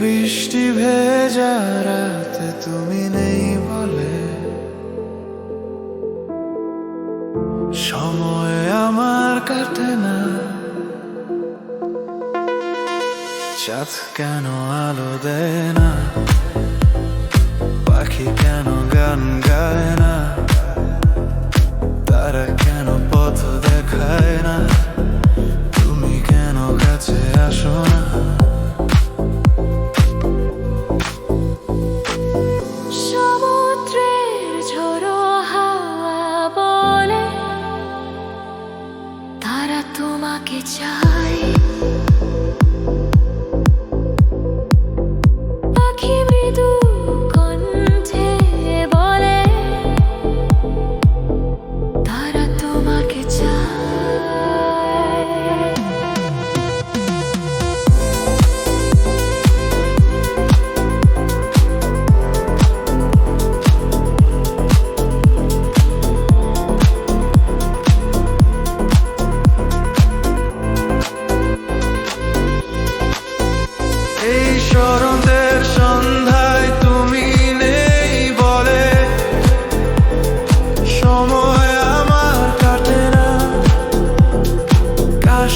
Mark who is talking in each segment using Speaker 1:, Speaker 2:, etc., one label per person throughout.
Speaker 1: বৃষ্টি ভেজা রাতে তুমি নেই বলে। সময় আমার কাটে না। চাঁদ কেন আলো দেয় না? পাখি কেন গান গায় না? তারা কেন পথ দেখায় না?
Speaker 2: gece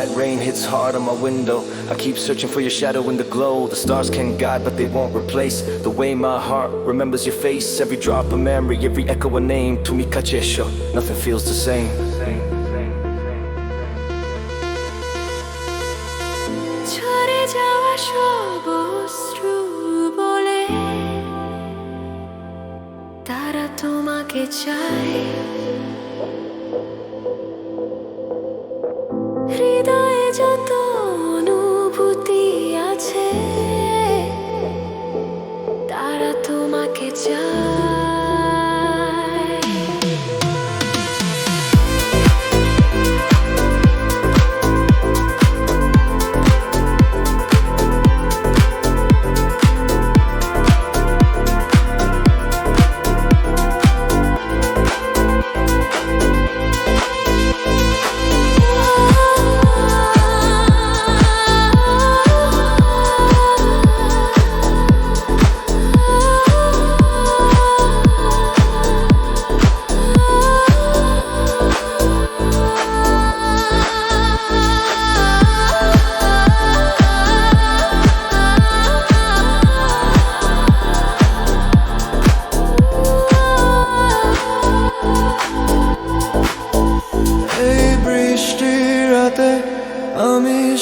Speaker 2: Midnight rain hits hard on my window. I keep searching for your shadow in the glow. The stars can guide, but they won't replace the way my heart remembers your face. Every drop of memory, every echo a name. To me, kachesho, nothing feels the same.
Speaker 3: ঝরে যাওয়া সব অশ্রু বলে তারা তোমাকে চায়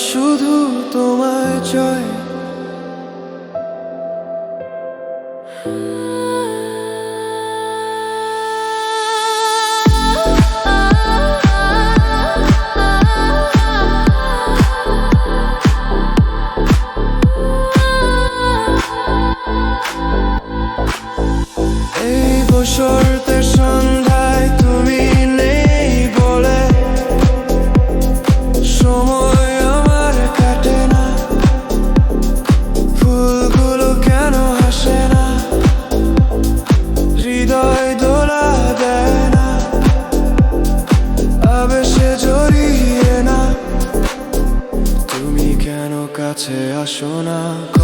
Speaker 1: শুধু তোমায় চাই এই বসন্তের কাছে